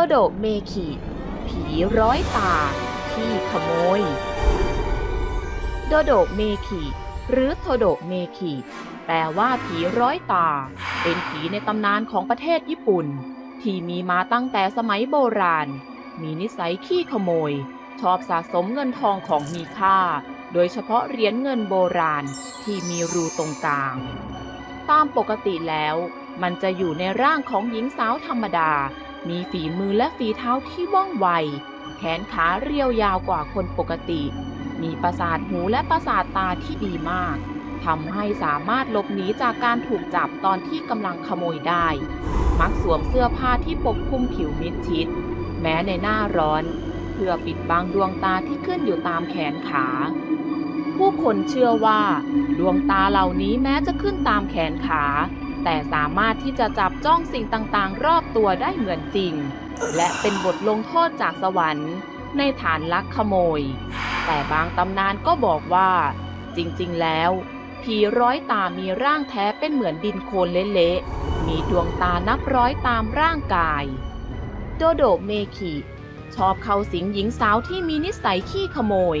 โดโดเมคิ ผีร้อยตาที่ขโมย โดโดเมคิ หรือโทโดเมคิ แปลว่าผีร้อยตา เป็นผีในตำนานของประเทศญี่ปุ่น ที่มีมาตั้งแต่สมัยโบราณ มีนิสัยขี้ขโมย ชอบสะสมเงินทองของมีค่า โดยเฉพาะเหรียญเงินโบราณที่มีรูตรงกลาง ตามปกติแล้วมันจะอยู่ในร่างของหญิงสาวธรรมดา มีฝีมือและฝีเท้าที่ว่องไว แขนขาเรียวยาวกว่าคนปกติ มีประสาทหูและประสาทตาที่ดีมากทำให้สามารถหลบหนีจากการถูกจับตอนที่กำลังขโมยได้ มักสวมเสื้อผ้าที่ปกคลุมผิวมิดชิด แม้ในหน้าร้อน เพื่อปิดบังดวงตาที่ขึ้นอยู่ตามแขนขา ผู้คนเชื่อว่า ดวงตาเหล่านี้แม้จะขึ้นตามแขนขา แต่สามารถที่จะจับจ้องสิ่งต่างๆ รอบตัวได้เหมือนจริง และเป็นบทลงโทษจากสวรรค์ ในฐานลักขโมย แต่บางตำนานก็บอกว่า จริงๆ แล้ว ผีร้อยตามีร่างแท้เป็นเหมือนดินโคลนเละๆ มีดวงตานับร้อยตามร่างกาย โดโดเมคิชอบเข้าสิงหญิงสาวที่มีนิสัยขี้ขโมย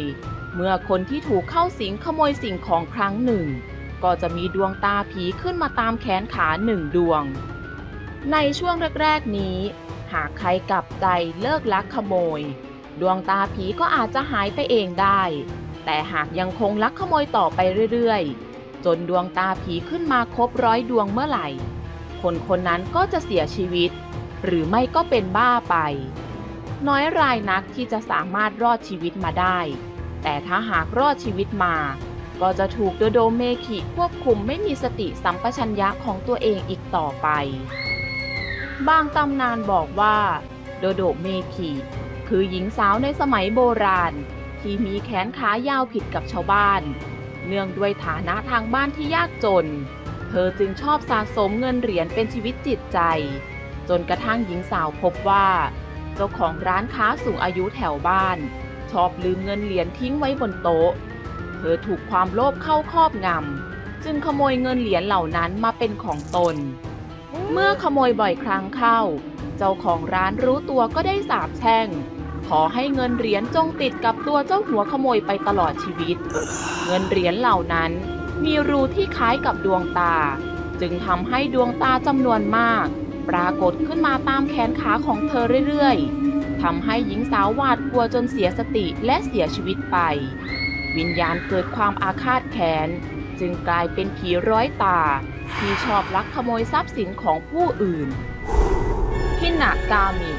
เมื่อคนที่ถูกเข้าสิงขโมยสิ่งของครั้งหนึ่ง ก็จะมีดวงตาผีขึ้นมาตามแขนขาหนึ่งดวง ในช่วงแรกๆนี้ หากใครกลับใจเลิกลักขโมย ดวงตาผีก็อาจจะหายไปเองได้ แต่หากยังคงลักขโมยต่อไปเรื่อยๆ จนดวงตาผีขึ้นมาครบร้อยดวงเมื่อไหร่ คนคนนั้นก็จะเสียชีวิต หรือไม่ก็เป็นบ้าไป น้อยรายนักที่จะสามารถรอดชีวิตมาได้ แต่ถ้าหากรอดชีวิตมา ก็จะถูกโดโดเมคิควบคุมไม่มีสติสัมปชัญญะของตัวเองอีกต่อไป บางตำนานบอกว่า โดโดเมคิคือหญิงสาวในสมัยโบราณ ที่มีแขนขายาวผิดกับชาวบ้าน เนื่องด้วยฐานะทางบ้านที่ยากจน เธอจึงชอบสะสมเงินเหรียญเป็นชีวิตจิตใจ จนกระทั่งหญิงสาวพบว่า เจ้าของร้านค้าสูงอายุแถวบ้าน ชอบลืมเงินเหรียญทิ้งไว้บนโต๊ะ เธอถูกความโลภเข้าครอบงำ จึงขโมยเงินเหรียญเหล่านั้นมาเป็นของตน เมื่อขโมยบ่อยครั้งเข้า เจ้าของร้านรู้ตัวก็ได้สาบแช่ง ขอให้เงินเหรียญจงติดกับตัวเจ้าหัวขโมยไปตลอดชีวิต เงินเหรียญเหล่านั้นมีรูที่คล้ายกับดวงตา จึงทำให้ดวงตาจำนวนมาก ปรากฏขึ้นมาตามแขนขาของเธอเรื่อยๆทำให้หญิงสาวหวาดกลัวจนเสียสติและเสียชีวิตไป วิญญาณเกิดความอาฆาตแค้นจึงกลายเป็นผีร้อยตา ที่ชอบลักขโมยทรัพย์สินของผู้อื่นพินากามิ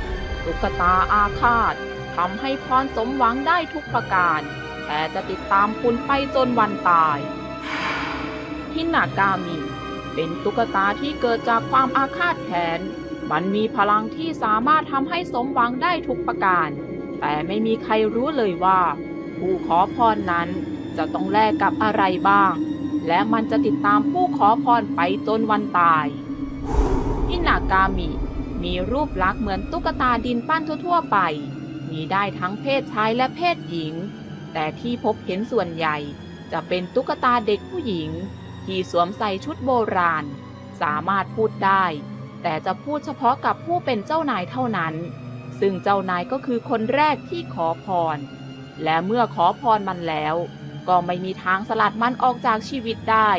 ตุ๊กตาอาฆาตทำให้พรสมหวังได้ทุกประการ แต่จะติดตามคุณไปจนวันตายพินากามิเป็นตุ๊กตาที่เกิดจากความอาฆาตแค้นมันมีพลังที่สามารถทำให้สมหวังได้ทุกประการ แต่ไม่มีใครรู้เลยว่า ผู้ขอพรนั้นจะต้องแลกกับอะไรบ้าง และมันจะติดตามผู้ขอพรไปจนวันตาย อินากามิมีรูปลักษณ์เหมือนตุ๊กตาดินปั้นทั่วๆไป มีได้ทั้งเพศชายและเพศหญิง แต่ที่พบเห็นส่วนใหญ่ จะเป็นตุ๊กตาเด็กผู้หญิง ที่สวมใส่ชุดโบราณ สามารถพูดได้ แต่จะพูดเฉพาะกับผู้เป็นเจ้านายเท่านั้น ซึ่งเจ้านายก็คือคนแรกที่ขอพร และเมื่อขอพรมันแล้ว ก็ไม่มีทางสลัดมันออกจากชีวิตได้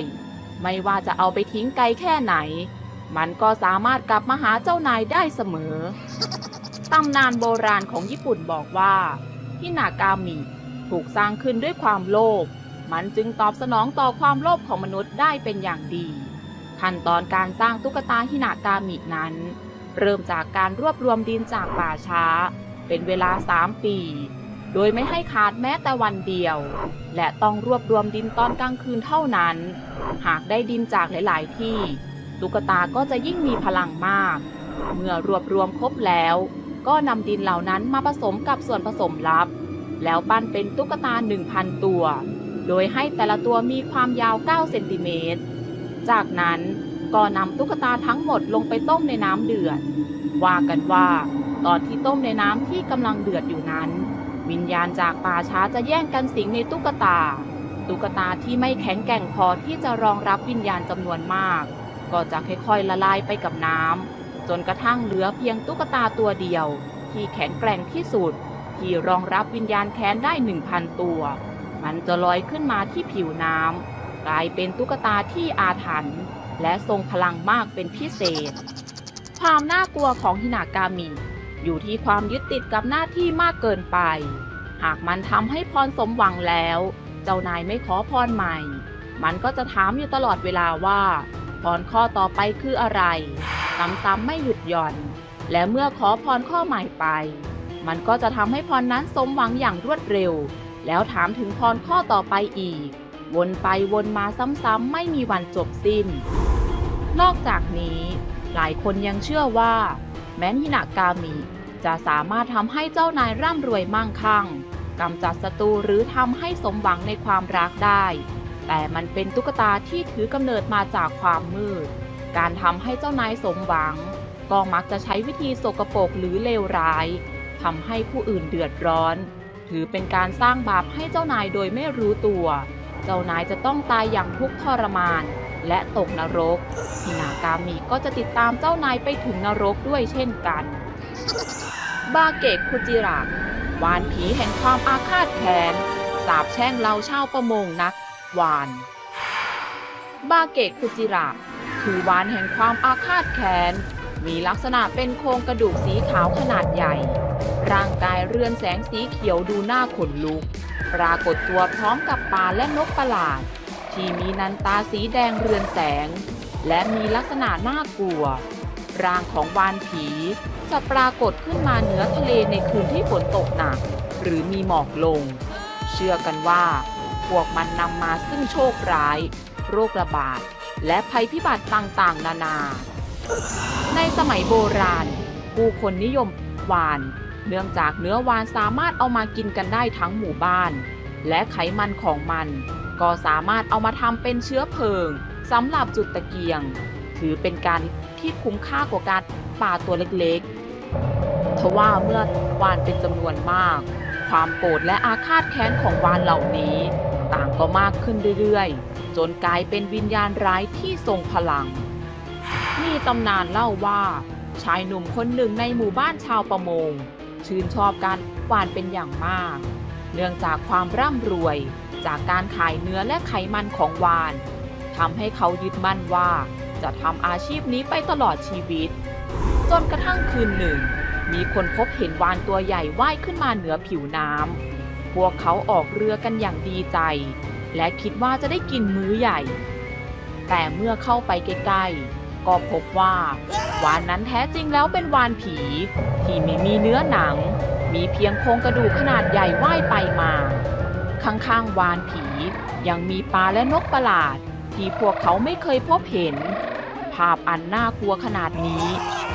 ไม่ว่าจะเอาไปทิ้งไกลแค่ไหน มันก็สามารถกลับมาหาเจ้านายได้เสมอ ตำนานโบราณของญี่ปุ่นบอกว่าฮินากามิถูกสร้างขึ้นด้วยความโลภ มันจึงตอบสนองต่อความโลภของมนุษย์ได้เป็นอย่างดี ขั้นตอนการสร้างตุ๊กตาฮินากามินั้น เริ่มจากการรวบรวมดินจากป่าช้า เป็นเวลา 3 ปี โดยไม่ให้ขาดแม้แต่วันเดียว และต้องรวบรวมดินตอนกลางคืนเท่านั้น หากได้ดินจากหลาย ๆ ที่ ตุ๊กตาก็จะยิ่งมีพลังมาก เมื่อรวบรวมครบแล้ว ก็นำดินเหล่านั้นมาผสมกับส่วนผสมลับ แล้วปั้นเป็นตุ๊กตา 1,000 ตัว โดยให้แต่ละตัวมีความยาว 9 เซนติเมตร จากนั้นก็นำตุ๊กตาทั้งหมดลงไปต้มในน้ำเดือด ว่ากันว่า ตอนที่ต้มในน้ำที่กำลังเดือดอยู่นั้น วิญญาณจากป่าช้าจะแย่งกันสิงในตุ๊กตา ตุ๊กตาที่ไม่แข็งแกร่งพอที่จะรองรับวิญญาณจำนวนมาก ก็จะค่อยๆละลายไปกับน้ำจนกระทั่งเหลือเพียงตุ๊กตาตัวเดียว ที่แข็งแกร่งที่สุด ที่รองรับวิญญาณแค้นได้หนึ่งพันตัว มันจะลอยขึ้นมาที่ผิวน้ำกลายเป็นตุ๊กตาที่อาถรรพ์และทรงพลังมากเป็นพิเศษ ความน่ากลัวของฮินากามิ อยู่ที่ความยึดติดกับหน้าที่มากเกินไป หากมันทำให้พรสมหวังแล้ว เจ้านายไม่ขอพรใหม่ มันก็จะถามอยู่ตลอดเวลาว่าพรข้อต่อไปคืออะไรซ้ำๆไม่หยุดหย่อน และเมื่อขอพรข้อใหม่ไป มันก็จะทำให้พรนั้นสมหวังอย่างรวดเร็ว แล้วถามถึงพรข้อต่อไปอีก วนไปวนมาซ้ำๆไม่มีวันจบสิ้น นอกจากนี้ หลายคนยังเชื่อว่า แม้นฮินากามิ จะสามารถทำให้เจ้านายร่ำรวยมั่งคั่งกำจัดศัตรูหรือทำให้สมหวังในความรักได้ แต่มันเป็นตุ๊กตาที่ถือกำเนิดมาจากความมืด การทำให้เจ้านายสมหวัง ก็มักจะใช้วิธีโสกโปกหรือเลวร้ายทำให้ผู้อื่นเดือดร้อน ถือเป็นการสร้างบาปให้เจ้านายโดยไม่รู้ตัว เจ้านายจะต้องตายอย่างทุกข์ทรมาน และตกนรกฮินากามิก็จะติดตามเจ้านายไปถึงนรกด้วยเช่นกัน บาเกะคุจิระวานผีแห่งความอาฆาตแค้นสาบแช่งเราชาวประมงนักวาน บาเกะคุจิระคือวานแห่งความอาฆาตแค้นมีลักษณะเป็นโครงกระดูกสีขาวขนาดใหญ่ ร่างกายเรือนแสงสีเขียวดูหน้าขนลุก ปรากฏตัวพร้อมกับปลาและนกประหลาด ที่มีนันตาสีแดงเรือนแสง และมีลักษณะน่ากลัว ร่างของวานผีจะปรากฏขึ้นมาเหนือทะเลในคืนที่ฝนตกหนัก หรือมีหมอกลง เชื่อกันว่า พวกมันนำมาซึ่งโชคร้าย โรคระบาด และภัยพิบัติต่างๆ นานา ในสมัยโบราณ ผู้คนนิยมวาน เนื่องจากเนื้อวานสามารถเอามากินกันได้ทั้งหมู่บ้าน และไขมันของมัน ก็สามารถเอามาทำเป็นเชื้อเพลิงสำหรับจุดตะเกียง ถือเป็นการที่คุ้มค่ากว่าการป่าตัวเล็กๆ ทว่าเมื่อวานเป็นจำนวนมาก ความโกรธและอาฆาตแค้นของวานเหล่านี้ ต่างก็มากขึ้นเรื่อยๆ จนกลายเป็นวิญญาณร้ายที่ทรงพลัง มีตำนานเล่าว่า ชายหนุ่มคนหนึ่งในหมู่บ้านชาวประมง ชื่นชอบการวานเป็นอย่างมาก เนื่องจากความร่ำรวย จากการขายเนื้อและไขมันของวานทำให้เขายึดมั่นว่า จะทำอาชีพนี้ไปตลอดชีวิต จนกระทั่งคืนหนึ่ง มีคนพบเห็นวานตัวใหญ่ว่ายขึ้นมาเหนือผิวน้ำพวกเขาออกเรือกันอย่างดีใจ และคิดว่าจะได้กินมื้อใหญ่ แต่เมื่อเข้าไปใกล้ๆก็พบว่าวานนั้นแท้จริงแล้วเป็นวานผี ที่ไม่มีเนื้อหนัง มีเพียงโครงกระดูกขนาดใหญ่ว่ายไปมา ข้างๆ วานผี ยังมีปลาและนกประหลาด ที่พวกเขาไม่เคยพบเห็น ภาพอันน่ากลัวขนาดนี้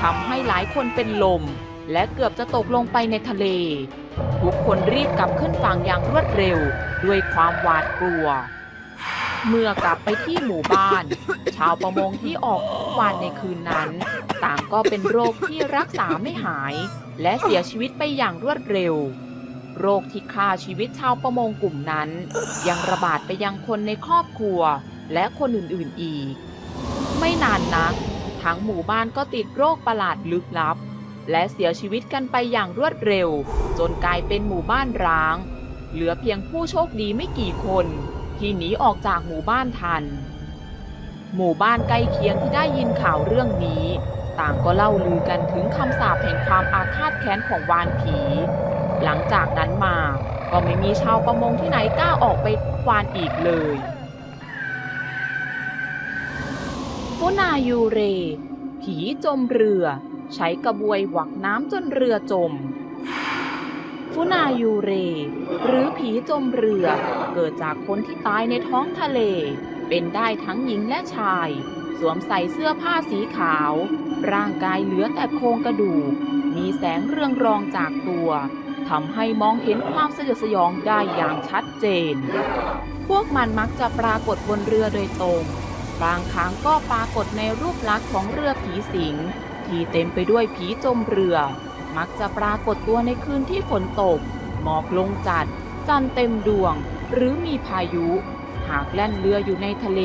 ทำให้หลายคนเป็นลม และเกือบจะตกลงไปในทะเล ทุกคนรีบกลับขึ้นฝั่งอย่างรวดเร็ว ด้วยความหวาดกลัว เมื่อกลับไปที่หมู่บ้าน ชาวประมงที่ออกทุกวันในคืนนั้น ต่างก็เป็นโรคที่รักษาไม่หาย และเสียชีวิตไปอย่างรวดเร็ว โรคที่ฆ่าชีวิตชาวประมงกลุ่มนั้น ยังระบาดไปยังคนในครอบครัวและคนอื่นๆอีก ไม่นานนัก ทั้งหมู่บ้านก็ติดโรคประหลาดลึกลับ และเสียชีวิตกันไปอย่างรวดเร็ว จนกลายเป็นหมู่บ้านร้าง เหลือเพียงผู้โชคดีไม่กี่คน ที่หนีออกจากหมู่บ้านทัน หมู่บ้านใกล้เคียงที่ได้ยินข่าวเรื่องนี้ ต่างก็เล่าลือกันถึงคำสาปแห่งความอาฆาตแค้นของวานผี หลังจากนั้นมาก็ไม่มีชาวประมงที่ไหนกล้าออกไปควานอีกเลยฟุนายูเร ผีจมเรือ ใช้กระบวยหวักน้ำจนเรือจมฟุนายูเร หรือผีจมเรือเกิดจากคนที่ตายในท้องทะเล เป็นได้ทั้งหญิงและชาย สวมใส่เสื้อผ้าสีขาว ร่างกายเหลือแต่โครงกระดูก มีแสงเรืองรองจากตัว ทำให้มองเห็นความสยดสยองได้อย่างชัดเจน พวกมันมักจะปรากฏบนเรือโดยตรง บางครั้งก็ปรากฏในรูปลักษณ์ของเรือผีสิง ที่เต็มไปด้วยผีจมเรือ มักจะปรากฏตัวในคืนที่ฝนตก หมอกลงจัด จันทร์เต็มดวง หรือมีพายุ หากแล่นเรืออยู่ในทะเล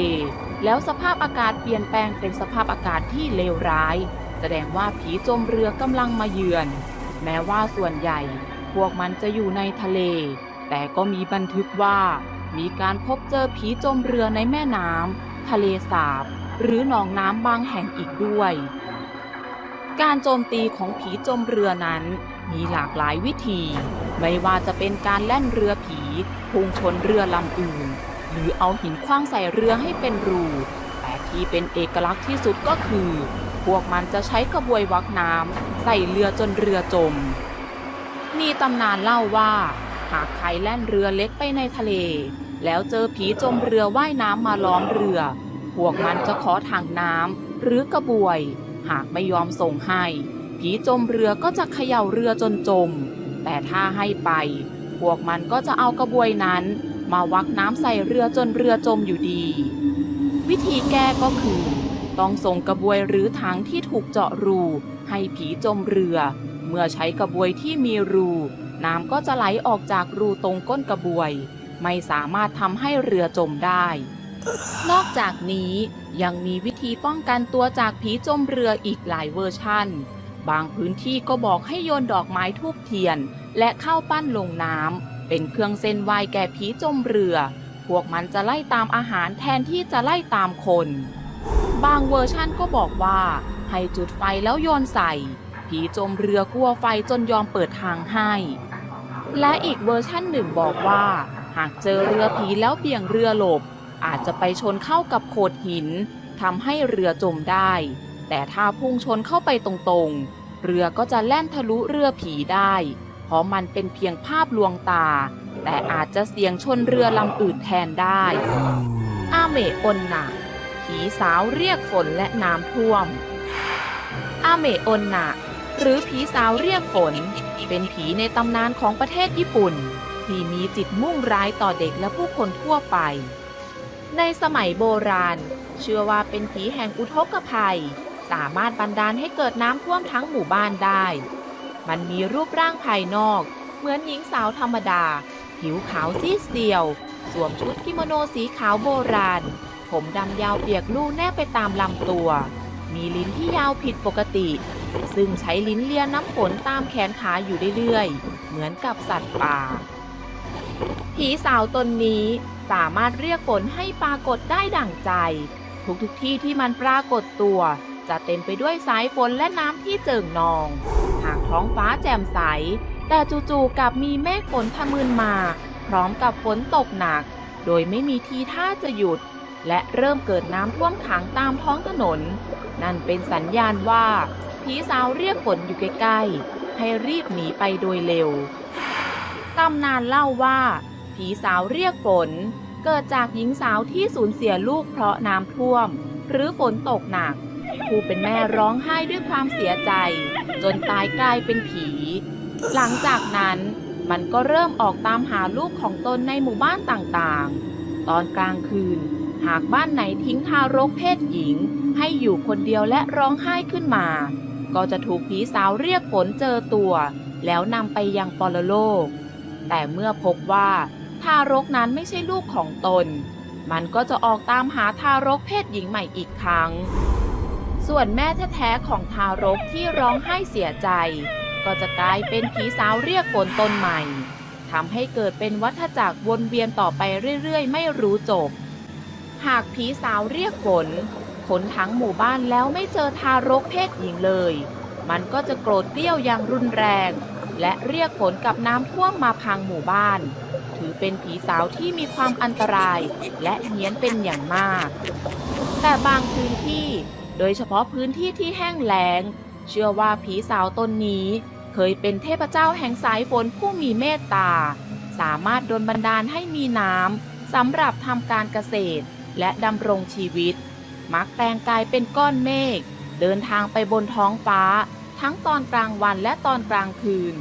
แล้วสภาพอากาศเปลี่ยนแปลงเป็นสภาพอากาศที่เลวร้าย แสดงว่าผีจมเรือกำลังมาเยือน แม้ว่าส่วนใหญ่ พวกมันจะอยู่ในทะเล แต่ก็มีบันทึกว่า มีการพบเจอผีจมเรือในแม่น้ำทะเลสาบ หรือหนองน้ำบางแห่งอีกด้วย การโจมตีของผีจมเรือนั้นมีหลากหลายวิธี ไม่ว่าจะเป็นการแล่นเรือผีพุ่งชนเรือลำอื่น หรือเอาหินขว้างใส่เรือให้เป็นรูแต่ที่เป็นเอกลักษณ์ที่สุดก็คือ พวกมันจะใช้กระบวยวักน้ำใส่เรือจนเรือจม มีตำนานเล่าว่า หากใครแล่นเรือเล็กไปในทะเล แล้วเจอผีจมเรือว่ายน้ำมาล้อมเรือ พวกมันจะขอถังน้ำหรือกระบวย หากไม่ยอมส่งให้ ผีจมเรือก็จะเขย่าเรือจนจม แต่ถ้าให้ไป พวกมันก็จะเอากระบวยนั้น มาวักน้ำใส่เรือจนเรือจมอยู่ดี วิธีแก้ก็คือ ต้องส่งกระบวยหรือถังที่ถูกเจาะรู ให้ผีจมเรือ เมื่อใช้กระบวยที่มีรู น้ำก็จะไหลออกจากรูตรงก้นกระบวย ไม่สามารถทำให้เรือจมได้ นอกจากนี้ยังมีวิธีป้องกันตัวจากผีจมเรืออีกหลายเวอร์ชั่น บางพื้นที่ก็บอกให้โยนดอกไม้ทูบเทียน และข้าวปั้นลงน้ำเป็นเครื่องเส้นไหวแก่ผีจมเรือ พวกมันจะไล่ตามอาหารแทนที่จะไล่ตามคน บางเวอร์ชั่นก็บอกว่าให้จุดไฟแล้วโยนใส่ ผีจมเรือกลัวไฟจนยอมเปิดทางให้ และอีกเวอร์ชั่นหนึ่งบอกว่า หากเจอเรือผีแล้วเบี่ยงเรือหลบ อาจจะไปชนเข้ากับโขดหินทำให้เรือจมได้ แต่ถ้าพุ่งชนเข้าไปตรงๆ เรือก็จะแล่นทะลุเรือผีได้ เพราะมันเป็นเพียงภาพลวงตา แต่อาจจะเสี่ยงชนเรือลำอื่นแทนได้ อาเมอนนาผีสาวเรียกฝนและน้ำท่วม อาเมอนนา หรือผีสาวเรียกฝน เป็นผีในตำนานของประเทศญี่ปุ่น ที่มีจิตมุ่งร้ายต่อเด็กและผู้คนทั่วไป ในสมัยโบราณ เชื่อว่าเป็นผีแห่งอุทกภัย สามารถบันดาลให้เกิดน้ำท่วมทั้งหมู่บ้านได้ มันมีรูปร่างภายนอก เหมือนหญิงสาวธรรมดา ผิวขาวซีดเซียว สวมชุดกิโมโนสีขาวโบราณ ผมดำยาวเปียกลู่แนบไปตามลำตัว มีลิ้นที่ยาวผิดปกติ ซึ่งใช้ลิ้นเลียน้ำฝนตามแขนขาอยู่เรื่อยๆ เหมือนกับสัตว์ป่า ผีสาวตนนี้สามารถเรียกฝนให้ปรากฏได้ดั่งใจ ทุกๆที่ที่มันปรากฏตัว จะเต็มไปด้วยสายฝนและน้ำที่เจิ่งนอง หากท้องฟ้าแจ่มใส แต่จู่ๆกับมีเมฆฝนทะมึนมา พร้อมกับฝนตกหนัก โดยไม่มีทีท่าจะหยุด และเริ่มเกิดน้ำท่วมขังตามท้องถนน นั่นเป็นสัญญาณว่าผีสาวเรียกฝนอยู่ใกล้ๆ ให้รีบหนีไปโดยเร็ว ตำนานเล่าว่า ผีสาวเรียกฝน เกิดจากหญิงสาวที่สูญเสียลูกเพราะน้ำท่วม หรือฝนตกหนัก ผู้เป็นแม่ร้องไห้ด้วยความเสียใจ จนตายกลายเป็นผี หลังจากนั้นมันก็เริ่มออกตามหาลูกของตนในหมู่บ้านต่างๆ ตอนกลางคืน หากบ้านไหนทิ้งทารกเพศหญิง ให้อยู่คนเดียวและร้องไห้ขึ้นมา ก็จะถูกผีสาวเรียกฝนเจอตัว แล้วนำไปยังปรโลก แต่เมื่อพบว่า ทารกนั้นไม่ใช่ลูกของตน มันก็จะออกตามหาทารกเพศหญิงใหม่อีกครั้ง ส่วนแม่แท้ๆของทารกที่ร้องไห้เสียใจ ก็จะกลายเป็นผีสาวเรียกฝนตนใหม่ทำให้เกิดเป็นวัฏจักรวนเวียนต่อไปเรื่อยๆ ไม่รู้จบ หากผีสาวเรียกฝนขนทั้งหมู่บ้านแล้วไม่เจอทารกเพศหญิงเลย มันก็จะโกรธเกรี้ยวอย่างรุนแรง และเรียกฝนกับน้ำท่วมมาพังหมู่บ้าน ถือเป็นผีสาวที่มีความอันตราย และเฮี้ยนเป็นอย่างมาก แต่บางพื้นที่ โดยเฉพาะพื้นที่ที่แห้งแล้ง เชื่อว่าผีสาวตนนี้ เคยเป็นเทพเจ้าแห่งสายฝนผู้มีเมตตา สามารถดลบันดาลให้มีน้ำสำหรับทำการเกษตร และดำรงชีวิต มักแปลงกายเป็นก้อนเมฆเดินทางไปบนท้องฟ้า ทั้งตอนกลางวันและตอนกลางคืน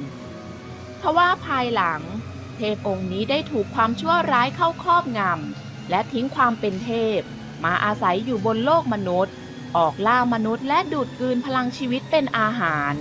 ทว่าภายหลัง เทพองค์นี้ได้ถูกความชั่วร้ายเข้าครอบงำและทิ้งความเป็นเทพ มาอาศัยอยู่บนโลกมนุษย์ ออกล่ามนุษย์และดูดกลืนพลังชีวิตเป็นอาหาร